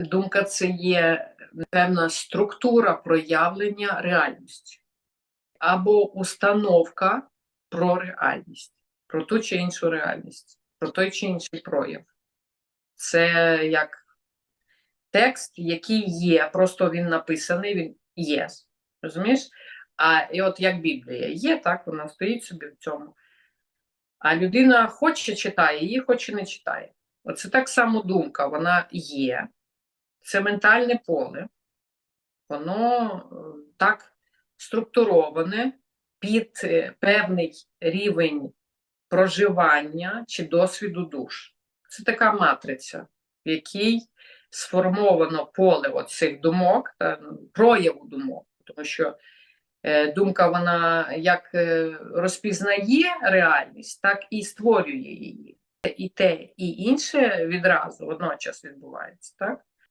Думка це є певна структура проявлення реальності або установка про реальність, про ту чи іншу реальність, про той чи інший прояв. Це як текст, який є, просто він написаний, він є. Розумієш? А і от як Біблія є, так, вона стоїть собі в цьому. А людина хоче читає, її хоче не читає. Оце так само думка, вона є. Це ментальне поле, воно е, так структуроване під е, певний рівень проживання чи досвіду душ. Це така матриця, в якій сформовано поле оцих думок, прояву думок, тому що е, думка вона як розпізнає реальність, так і створює її. І те, і інше відразу водночас відбувається, так?